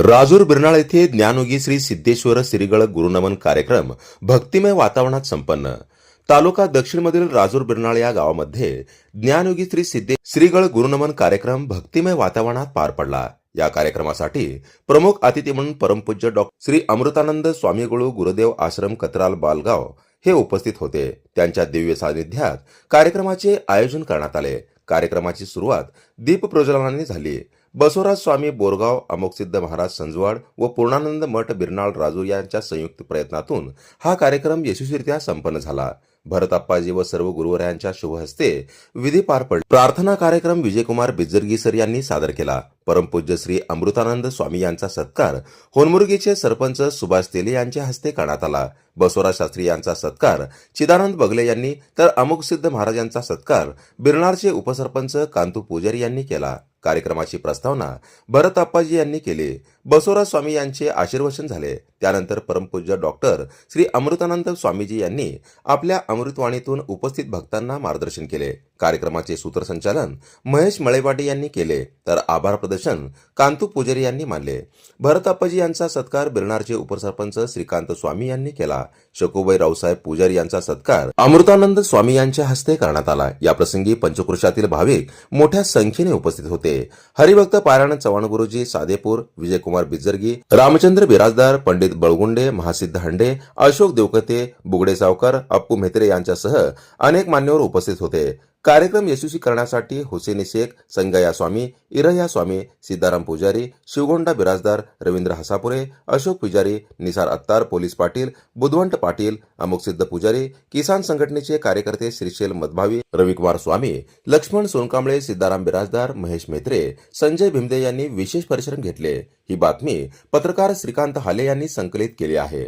राजूर बिरनाळ येथे ज्ञानोगी श्री सिद्धेश्वर श्रीगळ गुरुनमन कार्यक्रम भक्तिमय वातावरणात संपन्न. तालुका दक्षिणमधील राजूर बिरनाळ या गावामध्ये ज्ञानयोगी श्री सिद्धे श्रीगळ गुरुनमन कार्यक्रम भक्तिमय वातावरणात पार पडला. या कार्यक्रमासाठी प्रमुख अतिथी म्हणून परमपूज्य डॉ श्री अमृतानंद स्वामीगुळू गुरुदेव आश्रम कतराल बालगाव हे उपस्थित होते. त्यांच्या दिव्य सानिध्यात कार्यक्रमाचे आयोजन करण्यात आले. कार्यक्रमाची सुरुवात दीप प्रज्वलनाने झाली. बसवराज स्वामी बोरगाव अमोकसिद्ध महाराज संजवाड व पूर्णानंद मठ बिरनाळ राजू यांच्या संयुक्त प्रयत्नातून हा कार्यक्रम यशस्वीरित्या संपन्न झाला. भरत अप्पाजी व सर्व गुरुवरायांच्या शुभहस्ते विधी पार पडले. प्रार्थना कार्यक्रम विजयकुमार बिजरगीसर यांनी सादर केला. परमपूज्य श्री अमृतानंद स्वामी यांचा सत्कार होनमुर्गीचे सरपंच सुभाष तेले यांच्या हस्ते करण्यात आला. बसवराज शास्त्री यांचा सत्कार चिदानंद बगले यांनी तर अमुकसिद्ध महाराज यांचा सत्कार बिरनारचे उपसरपंच कांतू पुजारी यांनी केला. कार्यक्रमाची प्रस्तावना भरत आप्पाजी यांनी केली. बसवराज स्वामी यांचे आशीर्वचन झाले. त्यानंतर परमपूज्य डॉक्टर श्री अमृतानंद स्वामीजी यांनी आपल्या अमृतवाणीतून उपस्थित भक्तांना मार्गदर्शन केले. कार्यक्रमाचे सूत्रसंचालन महेश मळेपाटी यांनी केले. तर आभार प्रदर्शन कांतू पुजारी यांनी मानले. भरताप्पाजी यांचा सत्कार बिरणारचे उपसरपंच श्रीकांत स्वामी यांनी केला. शकुबाई रावसाहेब पुजारी यांचा सत्कार अमृतानंद स्वामी यांच्या हस्ते करण्यात आला. या प्रसंगी पंचकृषातील भाविक मोठ्या संख्येने उपस्थित होते. हरिभक्त पारायण चव्हाण गुरुजी सादेपूर विजयकुमार बिजरगी रामचंद्र बिराजदार पंडित बळगुंडे महासिद्ध हंडे अशोक देवकते बुगडे सावकर अप्पू म्हेत्रे यांच्यासह अनेक मान्यवर उपस्थित होते. कार्यक्रम यशस्वी करण्यासाठी हुसेनी शेख संगया स्वामी इरया स्वामी सिद्धाराम पुजारी शिवगोंडा बिराजदार रवींद्र हसापुरे अशोक पुजारी निसार अत्तार पोलीस पाटील बुधवंत पाटील अमुकसिद्ध पुजारी किसान संघटनेचे कार्यकर्ते श्रीशैल मधभावी रविकुमार स्वामी लक्ष्मण सोनकांबळे सिद्धाराम बिराजदार महेश मेत्रे संजय भिमदे यांनी विशेष परिश्रम घेतले. ही बातमी पत्रकार श्रीकांत हाले यांनी संकलित केली आहे.